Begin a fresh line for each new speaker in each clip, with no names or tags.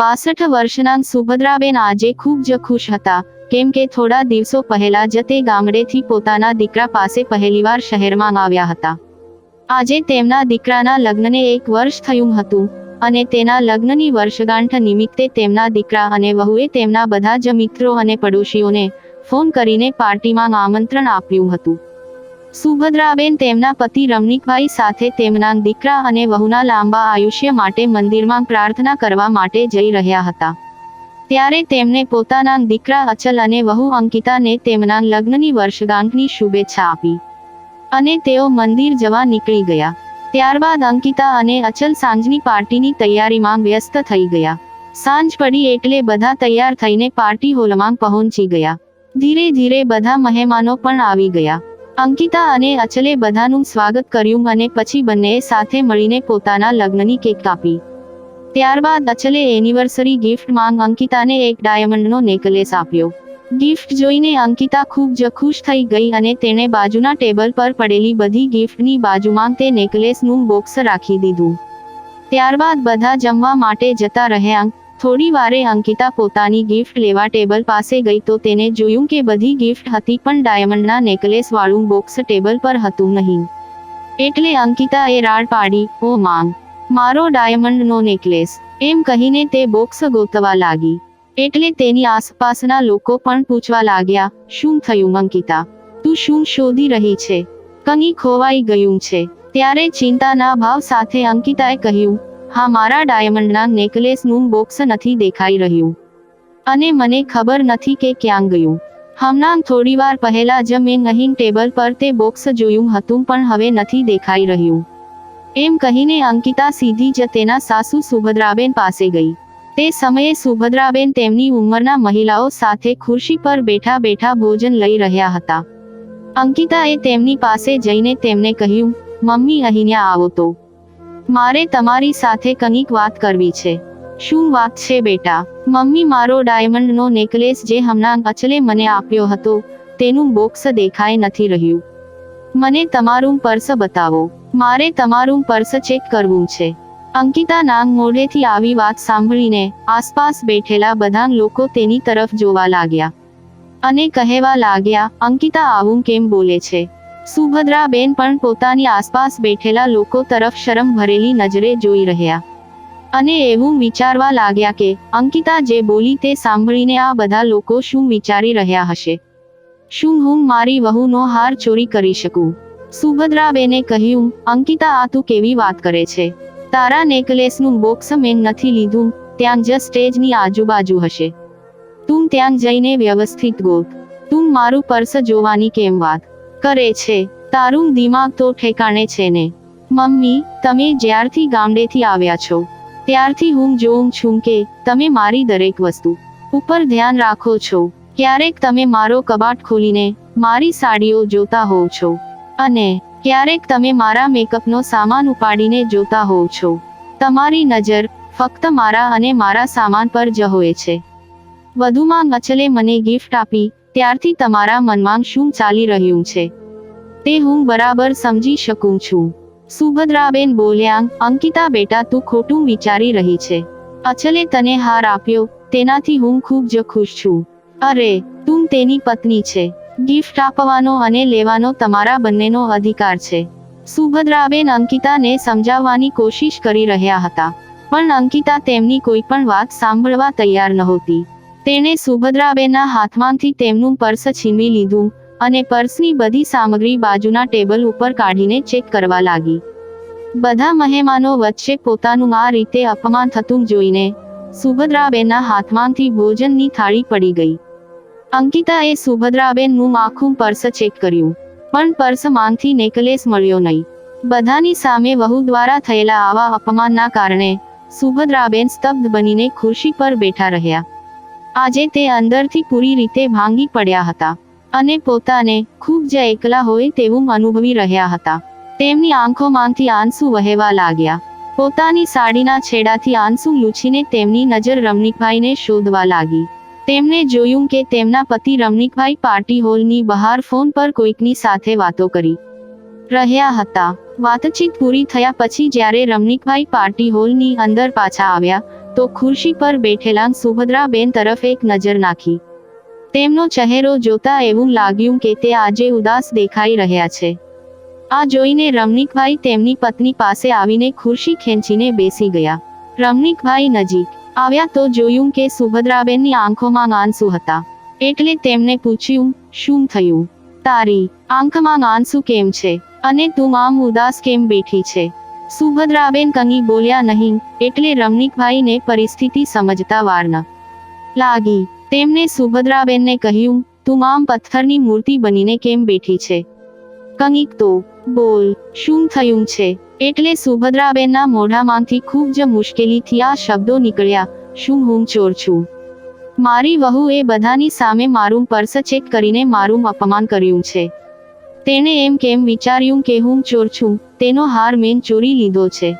બાસઠ વર્ષના સુભદ્રાબેન આજે ખૂબ જ ખુશ હતા, કેમ કે થોડા દિવસો પહેલા જ તે ગામડેથી પોતાના દીકરા પાસે પહેલીવાર શહેરમાં આવ્યા હતા. આજે તેમના દીકરાના લગ્નને એક વર્ષ થયું હતું, અને તેના લગ્નની વર્ષગાંઠ નિમિત્તે તેમના દીકરા અને વહુએ તેમના બધા જ મિત્રો અને પડોશીઓને ફોન કરીને પાર્ટીમાં આમંત્રણ આપ્યું હતું. સુભદ્રાબેન તેમના પતિ રમણીકભાઈ સાથે તેમના દીકરા અને વહુના લાંબા આયુષ્ય માટે મંદિરમાં પ્રાર્થના કરવા માટે જઈ રહ્યા હતા. ત્યારે તેમણે પોતાના દીકરા અચલ અને વહુ અંકિતાને તેમના લગ્નની વર્ષગાંઠની શુભેચ્છા આપી. અને તેઓ મંદિર જવા નીકળી ગયા. ત્યારબાદ અંકિતા અને અચલ સાંજની પાર્ટીની તૈયારીમાં વ્યસ્ત થઈ ગયા. સાંજ પડી એટલે બધા તૈયાર થઈને પાર્ટી હોલમાં પહોંચી ગયા. ધીરે ધીરે બધા મહેમાનો પણ આવી ગયા. અંકિતા અને અચલે બધાનું સ્વાગત કર્યું અને પછી બંનેએ સાથે મળીને પોતાના લગ્નની કેક કાપી. ત્યારબાદ અચલે એનિવર્સરી ગિફ્ટ માંગ અંકિતાને એક ડાયમંડનો નેકલેસ આપ્યો. ગિફ્ટ જોઈને અંકિતા ખૂબ જ ખુશ થઈ ગઈ અને તેણે બાજુના ટેબલ પર પડેલી બધી ગિફ્ટની બાજુમાં તે નેકલેસનું બોક્સ રાખી દીધું. ત્યારબાદ બધા જમવા માટે જતા રહ્યા થોડી વારે અંકિતા પોતાની ગિફ્ટ લેવા ટેબલ પાસે ગઈ તો તેને જોયું કે બધી ગિફ્ટ હતી પણ ડાયમંડના નેકલેસ વાળું બોક્સ ટેબલ પર હતું નહીં. એટલે અંકિતાએ રાડ પાડી, ઓ માંગ મારો ડાયમંડનો નેકલેસ એમ કહીને તે બોક્સ ગોતવા લાગી. એટલે તેની આસપાસના લોકો પણ પૂછવા લાગ્યા, શું થયું અંકિતા? તું શું શોધી રહી છે? કંઈ ખોવાઈ ગયું છે? ત્યારે ચિંતાના ભાવ સાથે અંકિતાએ કહ્યું હા, મારા ડાયમંડના નેકલેસનું બોક્સ નથી દેખાઈ રહ્યું. અને મને ખબર નથી કે ક્યાં ગયું. હમણાં થોડીવાર પહેલા જ મેં અહીં ટેબલ પર તે બોક્સ જોયું હતું, પણ હવે નથી દેખાઈ રહ્યું. એમ કહીને અંકિતા સીધી જ તેના સાસુ સુભદ્રાબેન પાસે ગઈ. તે સમયે સુભદ્રાબેન તેમની ઉંમરના મહિલાઓ સાથે ખુરશી પર બેઠા બેઠા ભોજન લઈ રહ્યા હતા. અંકિતાએ તેમની પાસે જઈને તેમને કહ્યું, મમ્મી અહીંયા આવો તો. મારે તમારી સાથે કંઈક વાત કરવી છે. શું વાત છે બેટા? મમ્મી મારો ડાયમંડનો નેકલેસ જે હમણાં અચલે મને આપ્યો હતો, તેનું બોક્સ દેખાઈ નથી રહ્યું. મને તમારું પર્સ બતાવો. મારે તમારું પર્સ ચેક કરવું છે. અંકિતા નાંગ મોઢેથી આવી વાત સાંભળીને આસપાસ બેઠેલા બધા લોકો તેની તરફ જોવા લાગ્યા. અને કહેવા લાગ્યા, અંકિતા, આવું કેમ બોલે છે? સુભદ્રાબેન પણ પોતાની આસપાસ બેઠેલા લોકો તરફ શરમ ભરેલી નજરે જોઈ રહ્યા. અને એવું વિચારવા લાગ્યા કે, અંકિતા જે બોલી તે સાંભળીને આ બધા લોકો શું વિચારી રહ્યા હશે? શું હું મારી વહુનો હાર ચોરી કરી શકું? સુભદ્રાબેને કહ્યું, અંકિતા આ તું કેવી વાત કરે છે? તારા નેકલેસનું બોક્સ મેં નથી લીધું, ત્યાં જ સ્ટેજની આજુબાજુ હશે. તું ત્યાં જઈને વ્યવસ્થિત ગોત. તું મારું પર્સ જોવાની કેમ વાત? કરે છે. તારું દિમાગ તો ઠેકાણે છે ને. મમ્મી, તમે જ્યારથી ગામડેથી આવ્યા છો, ત્યારથી હું જોઉં છું કે તમે મારી દરેક વસ્તુ ઉપર ધ્યાન રાખો છો. ક્યારેક તમે મારો કબાટ ખોલીને મારી સાડીઓ જોતા હોવ છો અને ક્યારેક તમે મારા મેકઅપનો સામાન ઉપાડીને જોતા હોવ છો. તમારી નજર ફક્ત મારા અને મારા સામાન પર જ હોય છે. વધુમાં મચલે મને ગિફ્ટ આપી ત્યારથી તમારા મનમાં શું ચાલી રહ્યું છે? તે હું બરાબર સમજી શકું છું. સુભદ્રાબેન બોલ્યા, અંકિતા બેટા તું ખોટું વિચારી રહી છે. અચલે તને હાર આપ્યો, તેનાથી હું ખૂબ જ ખુશ છું. અરે, તું તેની પત્ની છે. ગિફ્ટ આપવાનો અને લેવાનો તમારા બંનેનો અધિકાર છે. સુભદ્રાબેન અંકિતાને સમજાવવાની કોશિશ કરી રહ્યા હતા. પણ અંકિતા તેમની કોઈ પણ વાત સાંભળવા તૈયાર નહોતી. તેણે સુભદ્રાબેનના હાથમાંથી તેમનું પર્સ છીનવી લીધું અને પર્સની બધી સામગ્રી બાજુના ટેબલ ઉપર કાઢીને ચેક કરવા લાગી. બધા મહેમાનો વચ્ચે પોતાનું આ રીતે અપમાન થતું જોઈને સુભદ્રાબેનના હાથમાંથી ભોજનની થાળી પડી ગઈ. અંકિતાએ સુભદ્રાબેનનું આખું પર્સ ચેક કર્યું, પણ પર્સ માનથી નેકલેસ મળ્યો નહીં. બધાની સામે વહુ દ્વારા થયેલા આવા અપમાનના કારણે સુભદ્રાબેન સ્તબ્ધ બનીને ખુરશી પર બેઠા રહ્યા. આજે તે અંદરથી પૂરી રીતે ભાંગી પડ્યા હતા. અને પોતાને ખૂબ જ એકલા હોય તેવું અનુભવી રહ્યા હતા. તેમની આંખોમાંથી આંસુ વહેવા લાગ્યા. પોતાની સાડીના છેડાથી આંસુ લૂછીને તેમની નજર રમણીકભાઈને શોધવા લાગી. તેમણે જોયું કે તેમના પતિ રમણીકભાઈ પાર્ટી હોલની બહાર ફોન પર કોઈકની સાથે વાતો કરી રહ્યા હતા. વાતચીત પૂરી થયા પછી જ્યારે રમણીકભાઈ પાર્ટી હોલની અંદર પાછા આવ્યા તો ખુરશી પર બેઠેલા સુભદ્રાબેન તરફ એક નજર નાખી. તેમનો ચહેરો જોતા એવું લાગ્યું કે તે આજે ઉદાસ દેખાઈ રહ્યા છે. આ જોઈને રમણીકભાઈ તેમની પત્ની પાસે આવીને ખુરશી ખેંચીને બેસી ગયા. રમણીકભાઈ નજીક આવ્યા તો જોયું કે સુભદ્રાબેનની આંખોમાં આંસુ હતા. એટલે તેમને પૂછ્યું, શું થયું? તારી આંખમાં આંસુ કેમ છે? અને તું આમ ઉદાસ કેમ બેઠી છે? સુભદ્રાબેન કંઈ બોલ્યા નહીં, એટલે રમણીકભાઈને પરિસ્થિતિ સમજતા વાર લાગી. તેમણે સુભદ્રાબેનને કહ્યું, તું આમ પથ્થરની મૂર્તિ બનીને કેમ બેઠી છે? કંઈક તો બોલ, શું થયું છે? એટલે સુભદ્રાબેનના મોઢામાંથી ખૂબ જ મુશ્કેલીથી આ શબ્દો નીકળ્યા, શું હું ચોર છું? મારી વહુ એ બધાની સામે મારું પર્સ ચેક કરીને મારું અપમાન કર્યું છે. તેણે એમ કેમ વિચાર્યું કે હું ચોર છું, તેનો હાર મેં ચોરી લીધો છે.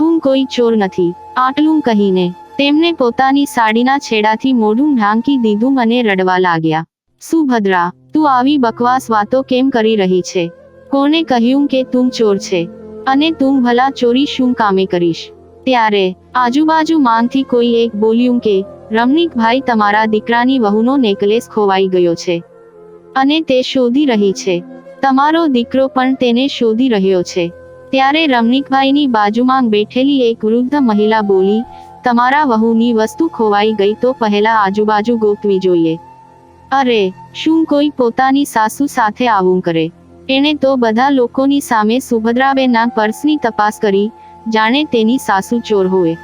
હું કોઈ ચોર નથી, આટલું કહીને તેમણે પોતાની સાડીના છેડાથી મોઢું ઢાંકી દીધું અને રડવા લાગ્યા. સુભદ્રા, તું આવી બકવાસ વાતો કેમ કરી રહી છે? કોને કહ્યું કે તું ચોર છે? અને તું ભલા ચોરી શું કામે કરીશ? ત્યારે, આજુબાજુ માંગથી કોઈ એક બોલ્યું કે, રમણીકભાઈ, તમારા દીકરાની વહુનો નેકલેસ ખોવાઈ ગયો છે. અને તે શોધી રહી છે. તમારો દીકરો પણ તેને શોધી રહ્યો છે. ત્યારે રમણીકભાઈની બાજુમાં બેઠેલી એક વૃદ્ધ મહિલા બોલી, તમારા વહુની વસ્તુ ખોવાઈ ગઈ તો પહેલા આજુબાજુ ગોતવી જોઈએ. અરે, શું કોઈ પોતાની સાસુ સાથે આવું કરે? એણે તો બધા લોકોની સામે સુભદ્રાબેનના પર્સની તપાસ કરી, જાણે તેની સાસુ ચોર હોય.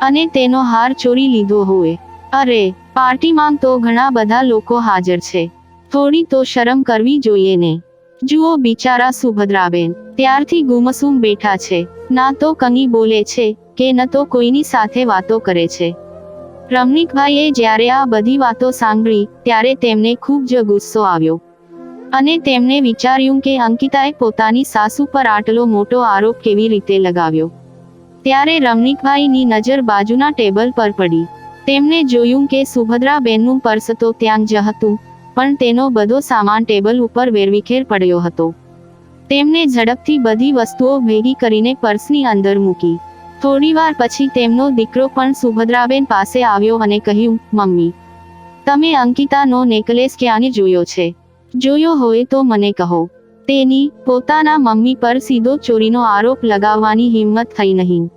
અને તેનો હાર ચોરી લીધો હોય. અરે, પાર્ટીમાં તો ઘણા બધા લોકો હાજર છે. થોડી તો શરમ કરવી જોઈએ ને. જુઓ બિચારા સુભદ્રાબેન, ત્યારથી ગુમસુમ બેઠા છે. ના તો કંગી બોલે છે, કે ન તો કોઈની સાથે વાતો કરે છે. રમણીકભાઈએ જ્યારે આ બધી વાતો સાંભળી, ત્યારે તેમને ખૂબ જ ગુસ્સો આવ્યો. અને તેમણે વિચાર્યું કે અંકિતાએ પોતાની સાસુ પર આટલો મોટો આરોપ કેવી રીતે લગાવ્યો. ત્યારે રમણીકભાઈની નજર બાજુના ટેબલ પર પડી. તેમણે જોયું કે સુભદ્રાબેનનું પર્સ તો ત્યાં જ હતું પણ તેનો બધો સામાન ટેબલ ઉપર વેરવિખેર પડ્યો હતો. તેમણે ઝડપથી બધી વસ્તુઓ ભેગી કરીને પર્સની અંદર મૂકી. થોડીવાર પછી તેમનો દીકરો પણ સુભદ્રાબેન પાસે આવ્યો અને કહ્યું, મમ્મી, તમે અંકિતાનો નેકલેસ ક્યાંને જોયો છે? જોયો હોય તો મને કહો. તેની પોતાના મમ્મી પર સીધો ચોરીનો આરોપ લગાવવાની હિંમત થઈ નહીં.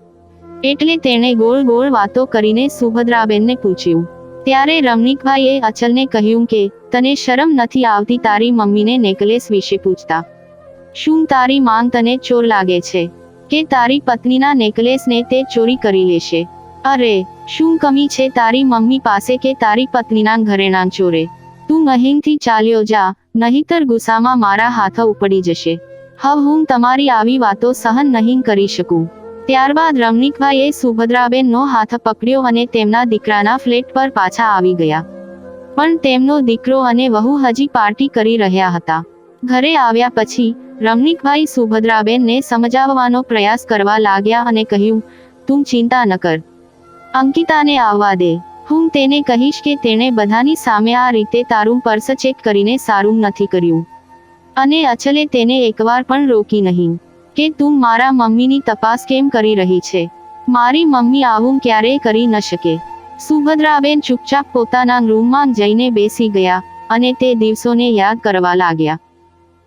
એટલે તેણે ગોળ ગોળ વાતો કરીને સુભદ્રાબેનને પૂછ્યું ત્યારે રમણીકભાઈએ અચલને કહ્યું કે, તને શરમ નથી આવતી તારી મમ્મીને નેકલેસ વિશે પૂછતા. શું તારી માંગ તને ચોર લાગે છે? કે તારી પત્નીના નેકલેસને તે ચોરી કરી લેશે? અરે, શું કમી છે તારી મમ્મી પાસે કે તારી પત્નીના ઘરેણા ચોરે? તું અહીંથી ચાલ્યો જા, નહીતર ગુસ્સામાં મારા હાથ ઉપડી જશે. હવે હું તમારી આવી વાતો સહન નહીં કરી શકું. ત્યારબાદ રમણીકભાઈએ સુભદ્રાબેનનો હાથ પકડ્યો અને તેમના દીકરાના ફ્લેટ પર પાછા આવી ગયા. પણ તેમનો દીકરો અને વહુ હજી પાર્ટી કરી રહ્યા હતા. ઘરે આવ્યા પછી, રમણીકભાઈ સુભદ્રાબેનને સમજાવવાનો પ્રયાસ કરવા લાગ્યા અને કહ્યું, તું ચિંતા ન કર. અંકિતાને આવવા દે. હું તેને કહીશ કે તેણે બધાની સામે આ રીતે તારું પર્સ ચેક કરીને સારું નથી કર્યું. અને અચલે તેને એકવાર પણ રોકી નહીં. કે તું મારા મમ્મીની તપાસ કેમ કરી રહી છે? મારી મમ્મી આવું ક્યારેય કરી ન શકે. સુભદ્રાબેન ચૂપચાપ પોતાના રૂમમાં જઈને બેસી ગયા અને તે દિવસોને યાદ કરવા લાગ્યા.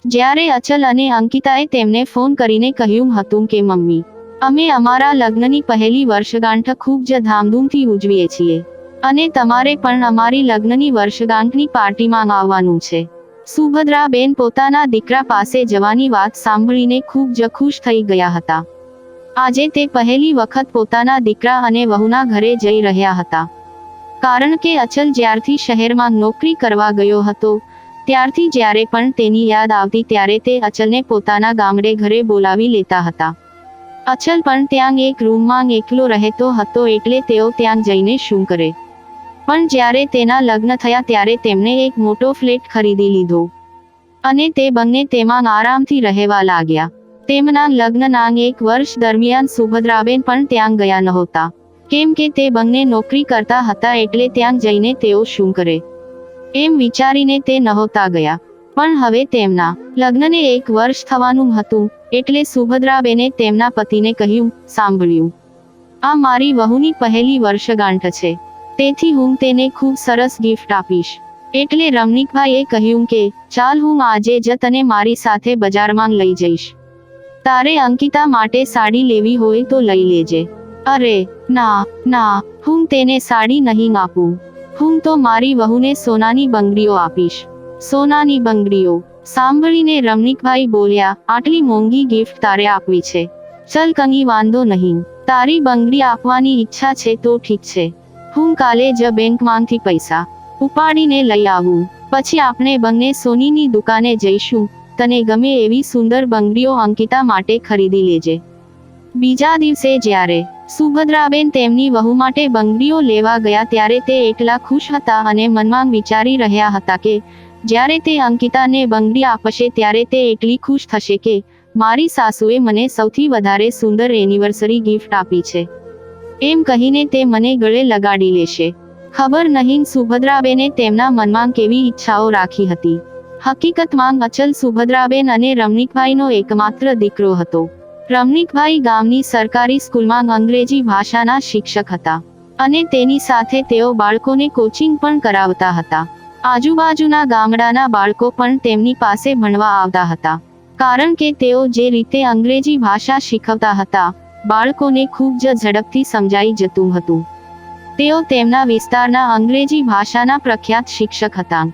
જ્યારે અચલ અને અંકિતાએ તેમને ફોન કરીને કહ્યું હતું કે, મમ્મી, અમે અમારા લગ્નની પહેલી વર્ષગાંઠ ખૂબ જ ધામધૂમથી ઉજવીએ છીએ અને તમારે પણ અમારી લગ્નની વર્ષગાંઠની પાર્ટીમાં આવવાનું છે. સુભદ્રાબેન પોતાના દીકરા પાસે જવાની વાત સાંભળીને ખૂબ જ ખુશ થઈ ગયા હતા. આજે તે પહેલી વખત પોતાના દીકરા અને વહુના ઘરે જઈ રહ્યા હતા. કારણ કે અચલ જ્યારથી શહેરમાં નોકરી કરવા ગયો હતો, ત્યારથી જ્યારે પણ તેની યાદ આવતી ત્યારે તે અચલને પોતાના ગામડે ઘરે બોલાવી લેતા હતા. અચલ પણ ત્યાં એક રૂમમાં એકલો રહેતો હતો એટલે તેઓ ત્યાં જઈને શું કરે. પણ જ્યારે તેના લગ્ન થયા ત્યારે તેમણે એક મોટો ફ્લેટ ખરીદી લીધો. અને તે બંને તેમાં આરામથી રહેવા લાગ્યા. તેમના લગ્નના એક વર્ષ દરમિયાન સુભદ્રાબેન પણ ત્યાં ગયા નહોતા. કેમ કે તે બંને નોકરી કરતા હતા એટલે ત્યાં જઈને તેઓ શું કરે? એમ વિચારીને તે નહોતા ગયા. પણ હવે તેમના લગ્નને એક વર્ષ થવાનું હતું, એટલે સુભદ્રાબેને તેમના પતિને કહ્યું, સાંભળ્યું. આ મારી વહુની પહેલી વર્ષગાંઠ છે. તેથી હું તેને ખૂબ સરસ ગિફ્ટ આપીશ. એટલે રમણીકભાઈએ કહ્યું કે, ચાલ હું આજે જ તને મારી સાથે બજારમાં લઈ જઈશ. તારે અંકિતા માટે સાડી લેવી હોય તો લઈ લેજે. અરે, ના ના, હું તેને સાડી નહીં આપું. હું તો મારી વહુને સોનાની બંગડીઓ આપીશ. સોનાની બંગડીઓ? સાંભળીને રમણીકભાઈ બોલ્યા, આટલી મોંઘી ગિફ્ટ તારે આપવી છે. ચલ કંઈ વાંધો નહીં. તારી બંગડી આપવાની ઈચ્છા છે તો ઠીક છે. હું કાલે જ બેંકમાંથી પૈસા ઉપાડીને લઈ આવું. પછી આપણે બંને સોનીની દુકાને જઈશું. તને ગમે એવી સુંદર બંગડીઓ અંકિતા માટે ખરીદી લેજે. બીજા દિવસે જ્યારે સુભદ્રાબેન તેમની વહુ માટે બંગડીઓ લેવા ગયા ત્યારે તે એટલા ખુશ હતા અને મનમાં વિચારી રહ્યા હતા કે જ્યારે તે અંકિતાને બંગડી આપશે ત્યારે તે એટલી ખુશ થશે કે મારી સાસુએ મને સૌથી વધારે સુંદર એનિવર્સરી ગિફ્ટ આપી છે. એમ કહીને તે મને ગળે લગાડી લેશે. ખબર નહીં સુભદ્રાબેને તેમના મનમાં કેવી ઈચ્છાઓ રાખી હતી. હકીકતમાં અચલ સુભદ્રાબેન અને રમણીકભાઈનો એકમાત્ર દીકરો હતો. રમણીકભાઈ ગામની સરકારી સ્કૂલમાં અંગ્રેજી ભાષાના શિક્ષક હતા અને તેની સાથે તેઓ બાળકોને કોચિંગ પણ કરાવતા હતા. આજુબાજુના ગામડાના બાળકો પણ તેમની પાસે ભણવા આવતા હતા. કારણ કે તેઓ જે રીતે અંગ્રેજી ભાષા શીખવતા હતા બાળકોને ખૂબ જ ઝડપથી સમજાઈ જતું હતું. તેઓ તેમના વિસ્તારના અંગ્રેજી ભાષાના પ્રખ્યાત શિક્ષક હતા.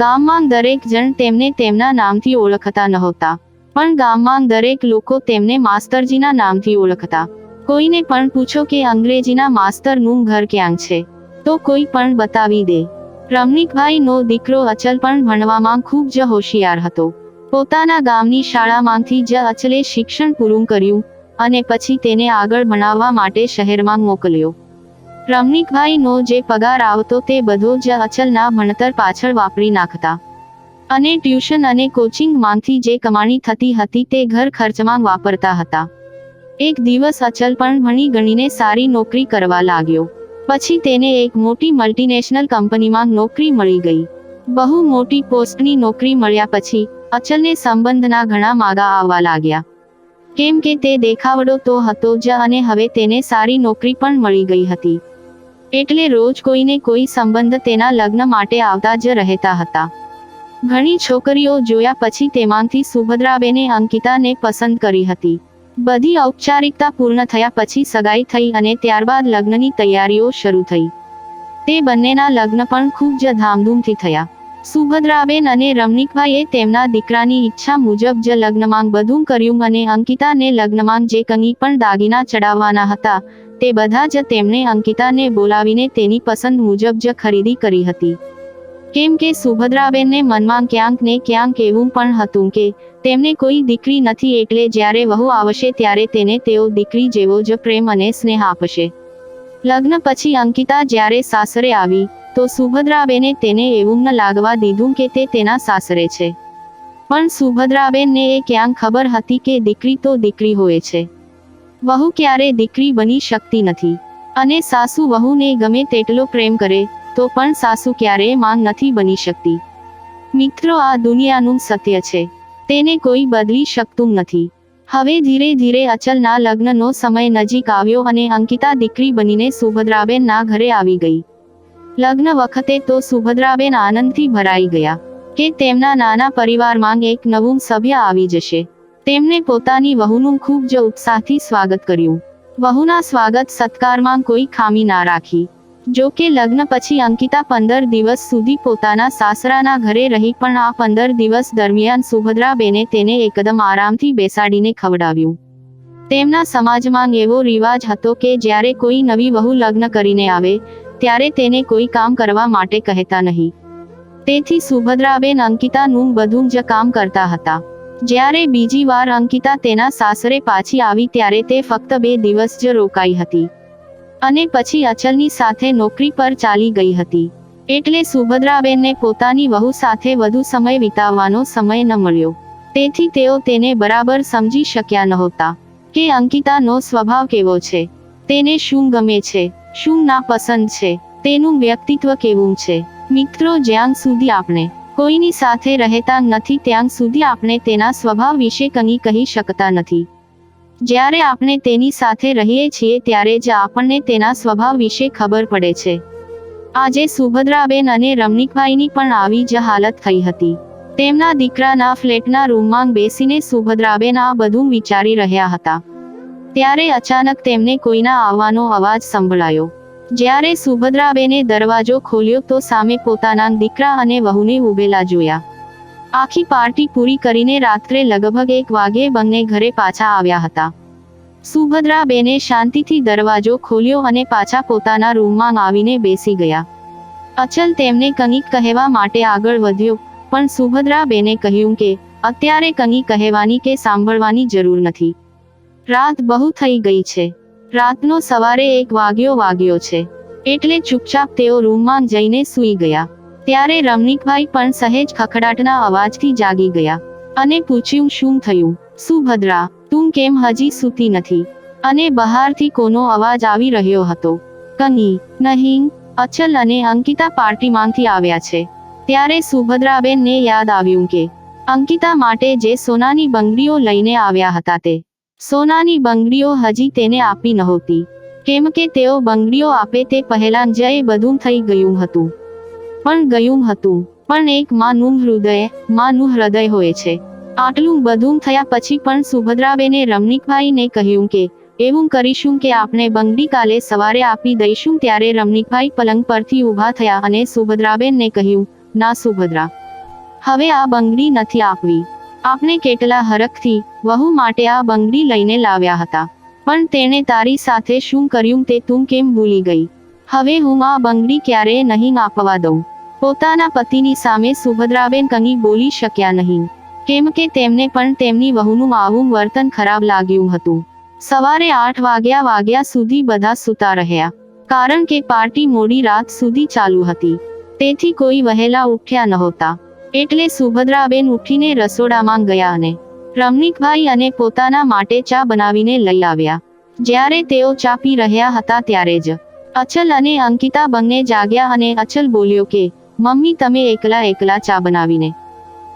ગામમાં દરેક જણ તેમને તેમના નામથી ઓળખતા નહોતા. પણ ગામમાં દરેક લોકો તેમને માસ્તરજીના નામથી ઓળખતા. કોઈને પણ પૂછો કે અંગ્રેજીના માસ્તરનું ઘર ક્યાં છે, તો કોઈ પણ બતાવી દે. રમણીકભાઈનો દીકરો અચલ પણ ભણવામાં ખૂબ જ હોશિયાર હતો. પોતાના ગામની શાળામાંથી જ અચલે શિક્ષણ પૂરું કર્યું અને પછી તેને આગળ ભણાવવા માટે શહેરમાં મોકલ્યો. રમણીકભાઈનો જે પગાર આવતો તે બધો જ અચલના ભણતર પાછળ વાપરી નાખતા. અને ટ્યુશન અને કોચિંગમાંથી જે કમાણી થતી હતી તે ઘર ખર્ચમાં વાપરતા હતા. એક દિવસ અચલ પણ ભણી ગણીને સારી નોકરી કરવા લાગ્યો. પછી તેને એક મોટી મલ્ટીનેશનલ કંપનીમાં નોકરી મળી ગઈ. બહુ મોટી પોસ્ટની નોકરી મળ્યા પછી અચલને સંબંધના ઘણા માગા આવવા લાગ્યા. કેમ કે તે દેખાવડો તો હતો જ અને હવે તેને સારી નોકરી પણ મળી ગઈ હતી. એટલે રોજ કોઈને કોઈ સંબંધ તેના લગ્ન માટે આવતા જ રહેતા હતા. ઘણી છોકરીઓ જોયા પછી તેમાંથી સુભદ્રાબેને અંકિતાને પસંદ કરી હતી. બધી ઔપચારિકતા પૂર્ણ થયા પછી સગાઈ થઈ અને ત્યારબાદ લગ્નની તૈયારીઓ શરૂ થઈ. તે બંનેના લગ્ન પણ ખૂબ જ ધામધૂમથી થયા. સુભદ્રાબેન અને રમણીકભાઈએ તેમના દીકરાની ઈચ્છા મુજબ જ લગ્નમાંગ બધું કર્યું અને અંકિતાને લગ્નમાંગ જે કંઈ પણ દાગીના ચડાવવાના હતા, તે બધા જ તેમણે અંકિતાને બોલાવીને તેની પસંદ મુજબ જ ખરીદી કરી હતી. કેમ કે સુભદ્રાબેનને મનમાં ક્યાંક ને ક્યાંક એવું પણ હતું કે, તેમને કોઈ દીકરી નથી એટલે જ્યારે વહુ આવશે ત્યારે તેને તેઓ દીકરી જેવો જ પ્રેમ અને સ્નેહ આપશે. લગ્ન પછી અંકિતા જ્યારે સાસરે આવી તો સુભદ્રાબેને તેને એવું ન લાગવા દીધું કે તે તેના સાસરે છે. પણ સુભદ્રાબેનને એ ક્યાંક ખબર હતી કે દીકરી તો દીકરી હોય છે. વહુ ક્યારે દીકરી બની શકતી નથી. અને સાસુ વહુને ગમે તેટલો પ્રેમ કરે, તો પણ સાસુ ક્યારેય માંગ નથી બની શકતી. મિત્રો, આ દુનિયાનું સત્ય છે. તેને કોઈ બદલી શકતું નથી. હવે ધીરે ધીરે અચલના લગ્નનો સમય નજીક આવ્યો અને અંકિતા દીકરી બનીને સુભદ્રાબેનના ઘરે આવી ગઈ. લગ્ન વખતે તો સુભદ્રાબેન આનંદથી ભરાઈ ગયા કે તેમના નાના પરિવારમાં એક નવું સભ્ય આવી જશે. તેમણે પોતાની વહુનું ખૂબ જ ઉત્સાહથી સ્વાગત કર્યું. વહુના સ્વાગત સત્કારમાં કોઈ ખામી ના રાખી. જો કે લગ્ન પછી અંકિતા પંદર દિવસ સુધી પોતાના સાસરાના ઘરે રહી પણ આ પંદર દિવસ દરમિયાન સુભદ્રાબેને તેને એકદમ આરામથી બેસાડીને ખવડાવ્યું. તેમના સમાજમાં એવો રિવાજ હતો કે જ્યારે કોઈ નવી વહુ લગ્ન કરીને આવે ત્યારે તેને કોઈ કામ કરવા માટે કહેતા નહીં. તેથી સુભદ્રાબેન અંકિતાનું બધું જ કામ કરતા હતા. જ્યારે બીજી વાર અંકિતા તેના સાસરે પાછી આવી ત્યારે તે ફક્ત બે દિવસ જ રોકાઈ હતી. અને પછી અચલની સાથે નોકરી પર ચાલી ગઈ હતી. એટલે સુભદ્રાબેનને પોતાની વહુ સાથે વધુ સમય વિતાવવાનો સમય ન મળ્યો. તેથી તેઓ તેને બરાબર સમજી શક્યા નહોતા કે અંકિતાનો સ્વભાવ કેવો છે? તેને શું ગમે છે? શું નાપસંદ છે? તેનું વ્યક્તિત્વ કેવું છે? મિત્રો, જ્યાં સુધી આપણે કોઈની સાથે રહેતા નથી, ત્યાં સુધી આપણે તેના સ્વભાવ વિશે કંઈ કહી શકતા નથી. જ્યારે આપણે તેની સાથે રહીએ છીએ, ત્યારે જ આપણને તેના સ્વભાવ વિશે ખબર પડે છે. આજે સુભદ્રાબેન અને રમણીકભાઈની પણ આવી જ હાલત થઈ હતી. તેમના દીકરાના ફ્લેટના રૂમમાં બેસીને સુભદ્રાબેન આ બધું વિચારી રહ્યા હતા. ત્યારે અચાનક તેમને કોઈના આવવાનો અવાજ સંભળાયો. જ્યારે સુભદ્રાબેને દરવાજો ખોલ્યો તો સામે પોતાના દીકરા અને વહુને ઊભેલા જોયા. આખી પાર્ટી પૂરી કરીને રાત્રે લગભગ એક વાગ્યે બંને ઘરે પાછા આવ્યા હતા. સુભદ્રાબેને શાંતિથી દરવાજો ખોલ્યો અને પાછા પોતાના રૂમમાં આવીને બેસી ગયા. અચલ તેમને કંઈક કહેવા માટે આગળ વધ્યો, પણ સુભદ્રાબેને કહ્યું કે, અત્યારે કંઈ કહેવાની કે સાંભળવાની જરૂર નથી. રાત બહુ થઈ ગઈ છે. રાતનો સવારે એક વાગ્યો વાગ્યો છે. એટલે ચૂપચાપ તેઓ રૂમમાં જઈને સૂઈ ગયા. ત્યારે રમણીકભાઈ પણ સહેજ ખખડાટના અવાજથી જાગી ગયા. અને પૂછ્યું, શું થયું? સુભદ્રા તું કેમ હજી સૂતી નથી? અને બહારથી કોનો અવાજ આવી રહ્યો હતો. કની નહીં. અચલ અને અંકિતા પાર્ટીમાંથી આવ્યા છે. ત્યારે સુભદ્રાબેનને યાદ આવ્યું કે અંકિતા માટે જે સોનાની બંગડીઓ લઈને આવ્યા હતા તે સોનાની બંગડીઓ હજી તેને આપી નહોતી. કેમ કે તેઓ બંગડીઓ આપે તે પહેલા જય બધું થઈ ગયું હતું. પણ ગયું હતું. પણ એક માનું હૃદય માનું હૃદય હોય છે. આટલું બધું થયા પછી પણ સુભદ્રાબેને રમણીકભાઈને કહ્યું કે, એવું કરીશું કે આપણે બંગડી કાલે સવારે આપી દઈશું ત્યારે રમણીકભાઈ પલંગ પરથી ઊભા થયા અને સુભદ્રાબેનને કહ્યું, ના સુભદ્રા. હવે આ બંગડી નથી આપવી. આપણે કેટલા હરખથી, વહુ માટે આ બંગડી લઈને લાવ્યા હતા. પણ તેણે તારી સાથે શું કર્યું તે તું કેમ ભૂલી ગઈ? હવે હું આ બંગડી ક્યારેય નહીં આપવા દઉં. પોતાના પતિની સામે સુભદ્રાબેન કંઈ બોલી શક્યા નહીં. કેમ કે તેમને પણ તેમની વહુનું આવું વર્તન ખરાબ લાગ્યું હતું. સવારે આઠ વાગ્યા વાગ્યા સુધી બધા સૂતા રહ્યા. કારણ કે પાર્ટી મોડી રાત સુધી ચાલુ હતી. તેથી કોઈ વહેલા ઉઠ્યા નહોતા. એટલે સુભદ્રાબેન ઉઠીને રસોડામાં ગયા અને રમણીકભાઈ અને પોતાના માટે ચા બનાવીને લઈ આવ્યા. જ્યારે તેઓ ચા પી રહ્યા હતા ત્યારે જ અચલ અને અંકિતા બંને જાગ્યા અને અચલ બોલ્યો કે, મમ્મી, તમે એકલા એકલા ચા બનાવીને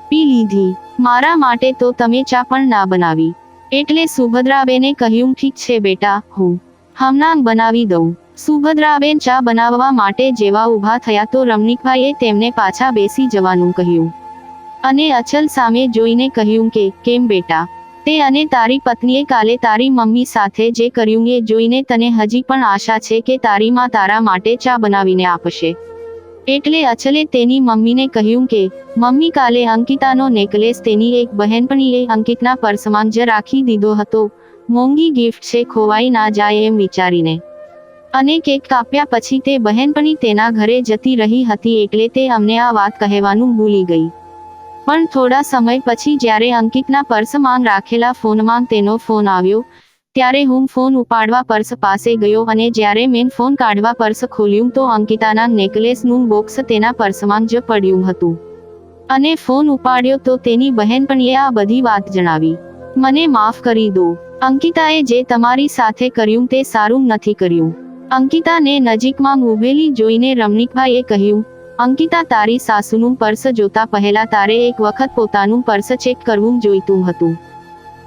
પી લીધી. મારા માટે તો તમે ચા પણ ના બનાવી. એટલે સુભદ્રાબેને કહ્યું, ઠીક છે બેટા, હું હમણાં બનાવી દઉં. સુભદ્રાબેન ચા બનાવવા માટે જેવા ઊભા થયા તો રમણીકભાઈએ તેમને પાછા બેસી જવાનું કહ્યું. અને અચલ સામે જોઈને કહ્યું કે, કેમ બેટા? તે અને તારી પત્નીએ કાલે તારી મમ્મી સાથે જે કર્યું એ જોઈને તને હજી પણ આશા છે કે તારી માં તારા માટે ચા બનાવીને આપશે. એટલે અચલે તેની મમ્મીને કહ્યું કે, મમ્મી કાલે અંકિતાનો નેકલેસ તેની એક બહેનપણીએ અંકિતના પર્સમાં જ રાખી દીધો હતો. મોંઘી ગિફ્ટ છે, ખોવાઈ ના જાય એમ વિચારીને. અને કેક કાપ્યા પછી તે બહેનપણી તેના ઘરે જતી રહી હતી એટલે તે અમને આ વાત કહેવાનું ભૂલી ગઈ. પણ થોડા સમય પછી જ્યારે અંકિતના પર્સમાં રાખેલા ફોનમાં તેનો ફોન આવ્યો, ત્યારે હું ફોન ઉપાડવા પર્સ પાસે ગયો અને જ્યારે મેં ફોન કાઢવા પર્સ ખોલ્યું તો અંકિતાના નેકલેસનું બોક્સ તેના પર્સમાં જ પડ્યું હતું. અને ફોન ઉપાડ્યો તો તેની બહેનપણીએ આ બધી વાત જણાવી. મને માફ કરી દો. અંકિતાએ જે તમારી સાથે કર્યું તે સારું નથી કર્યું. અંકિતાને નજીકમાં ઊભેલી જોઈને રમણીકભાઈએ કહ્યું, અંકિતા, તારી સાસુનું પર્સ જોતા પહેલા તારે એક વખત પોતાનું પર્સ ચેક કરવું જોઈતું હતું.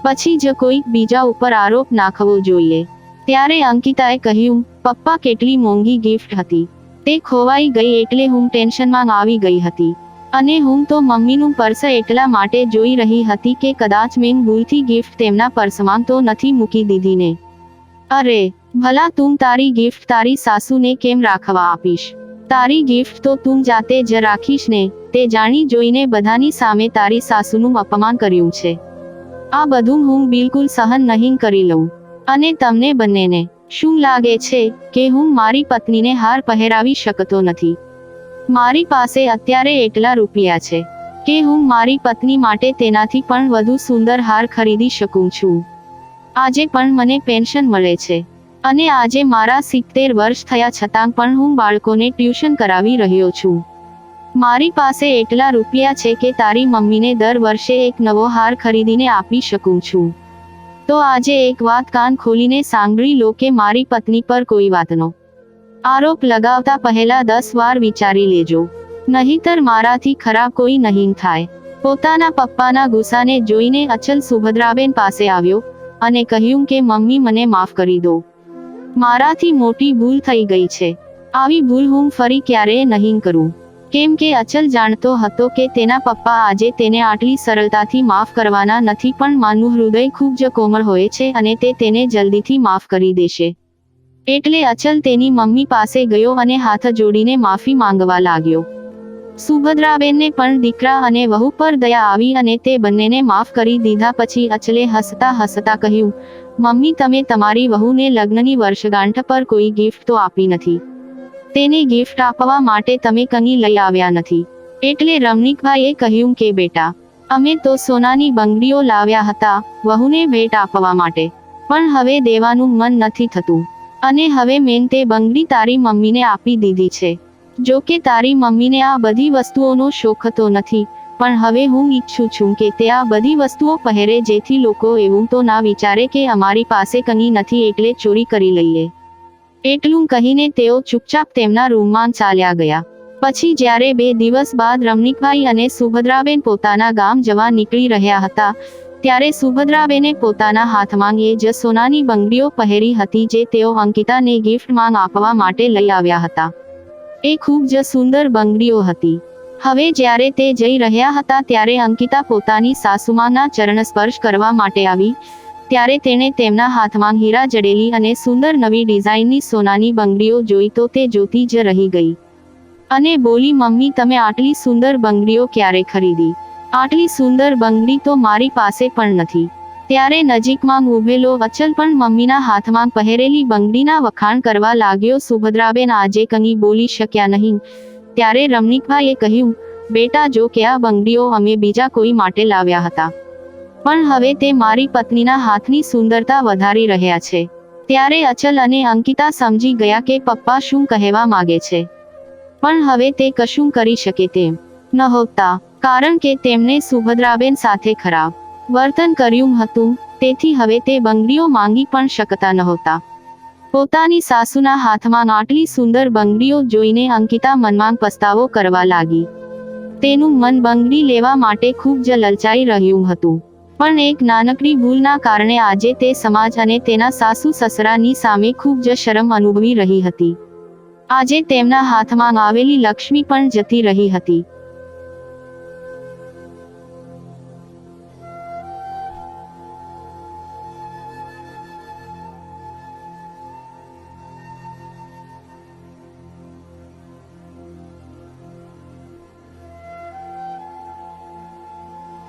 પછી જ કોઈક બીજા ઉપર આરોપ નાખવો જોઈએ. ત્યારે અંકિતાએ કહ્યું, પપ્પા, કેટલી મોંઘી ગિફ્ટ હતી. તે ખોવાઈ ગઈ એટલે હું ટેન્શનમાં આવી ગઈ હતી. અને હું તો મમ્મીનું પર્સ એટલા માટે જોઈ રહી હતી કે કદાચ મેં ભૂલથી ગિફ્ટ તેમના પર્સમાં તો નથી મૂકી દીધી ને અરે, ભલા તું તારી ગિફ્ટ તારી સાસુને કેમ રાખવા આપીશ? તારી ગિફ્ટ તો તું જાતે જ રાખીશ ને, તે જાણી જોઈને બધાની સામે તારી સાસુનું અપમાન કર્યું છે. આ બધું હું બિલકુલ સહન નહીં કરી લઉં. અને તમને બંનેને, શું લાગે છે કે હું મારી પત્નીને હાર પહેરાવી શકતો નથી? મારી પાસે અત્યારે એટલા રૂપિયા છે. કે હું મારી પત્ની માટે તેનાથી પણ વધુ સુંદર હાર ખરીદી શકું છું? આજે પણ મને પેન્શન મળે છે. અને આજે મારા સિત્તેર વર્ષ થયા છતાં પણ હું બાળકોને ટ્યુશન કરાવી રહ્યો છું. મારી પાસે એટલા રૂપિયા છે કે તારી મમ્મીને દર વર્ષે એક નવો હાર ખરીદીને આપી શકું છું. તો આજે એક વાત કાન ખોલીને સાંભળી લો કે મારી પત્ની પર કોઈ વાતનો આરોપ લગાવતા પહેલા દસ વાર વિચારી લેજો. નહીતર મારાથી ખરાબ કોઈ નહીં થાય. પોતાના પપ્પાના ગુસ્સાને જોઈને અચલ સુભદ્રાબેન પાસે આવ્યો અને કહ્યું કે, મમ્મી, મને માફ કરી દો. મારાથી મોટી ભૂલ થઈ ગઈ છે. આવી ભૂલ હું ફરી ક્યારેય નહીં કરું. કેમ કે અચલ જાણતો હતો કે તેના પપ્પા આજે તેને આટલી સરળતાથી માફ કરવાના નથી, પણ માનું હૃદય ખૂબ જ કોમળ હોય છે અને તે તેને જલ્દીથી માફ કરી દેશે. એટલે અચલ તેની મમ્મી પાસે ગયો અને હાથ જોડીને માફી માંગવા લાગ્યો. સુભદ્રાબેનને પણ દીકરા અને વહુ પર દયા આવી અને તે બંનેને માફ કરી દીધા પછી અચલે હસતા હસતા કહ્યું, મમ્મી, તમે તમારી વહુને લગ્નની વર્ષગાંઠ પર કોઈ ગિફ્ટ તો આપી નથી. તેને ગિફ્ટ આપવા માટે તમે કંઈ લઈ આવ્યા નથી. એટલે રમણીકભાઈએ કહ્યું કે, બેટા, અમે તો સોનાની બંગડીઓ લાવ્યા હતા, વહુને ભેટ આપવા માટે. પણ હવે દેવાનું મન નથી થતું. અને હવે મેં તે બંગડી તારી મમ્મીને આપી દીધી છે. જો કે તારી મમ્મીને આ બધી વસ્તુઓનો શોખ તો નથી, પણ હવે હું ઈચ્છું છું કે તે આ બધી વસ્તુઓ પહેરે જેથી લોકો એવું તો ના વિચારે કે અમારી પાસે કંઈ નથી એટલે ચોરી કરી લઈએ. એટલું કહીને તેઓ ચૂપચાપ તેમના રૂમમાં ચાલ્યા ગયા. પછી જ્યારે બે દિવસ બાદ રમણીકભાઈ અને સુભદ્રાબેન પોતાના ગામ જવા નીકળી રહ્યા હતા, ત્યારે સુભદ્રાબેને પોતાના હાથમાં એ જ સોનાની બંગડીઓ પહેરી હતી જે તેઓ અંકિતાને ગિફ્ટમાં આપવા માટે લઈ આવ્યા હતા. એ ખૂબ જ સુંદર બંગડીઓ હતી. હવે જ્યારે તે જઈ રહ્યા હતા ત્યારે અંકિતા પોતાની સાસુમાના ચરણ સ્પર્શ કરવા માટે આવી, ત્યારે તેણે તેમના હાથમાં હીરા જડેલી અને સુંદર નવી ડિઝાઇનની સોનાની બંગડીઓ જોઈ તો તે જોતી જ રહી ગઈ. અને બોલી, મમ્મી, તમે આટલી સુંદર બંગડીઓ ક્યારે ખરીદી? આટલી સુંદર બંગડી તો મારી પાસે પણ નથી. ત્યારે નજીકમાં ઊભેલો અચલ પણ મમ્મીના હાથમાં પહેરેલી બંગડીના વખાણ કરવા લાગ્યો. સુભદ્રાબેન આજે કંઈ બોલી શક્યા નહીં. ત્યારે રમણીકભાઈએ કહ્યું, બેટા, જો કે આ બંગડીઓ અમે બીજા કોઈ માટે લાવ્યા હતા. પણ હવે તે મારી પત્નીના હાથની સુંદરતા વધારી રહ્યા છે. ત્યારે અચલ અને અંકિતા સમજી ગયા કે પપ્પા શું કહેવા માગે છે. પણ હવે તે કશું કરી શકે તેમ નહોતા, કારણ કે તેમણે સુભદ્રાબેન સાથે ખરાબ વર્તન કર્યું હતું, તેથી હવે તે બંગડીઓ માંગી પણ શકતા નહોતા. પોતાની સાસુના હાથમાં આટલી સુંદર બંગડીઓ જોઈને અંકિતા મનમાં પસ્તાવો કરવા લાગી. તેનું મન બંગડી લેવા માટે ખૂબ જ લલચાઈ રહ્યું હતું. પણ એક નાનકડી ભૂલના કારણે આજે તે સમાજ અને તેના સાસુ સસરાની સામે ખૂબ જ શરમ અનુભવી રહી હતી. આજે તેમના હાથમાં આવેલી લક્ષ્મી પણ જતી રહી હતી.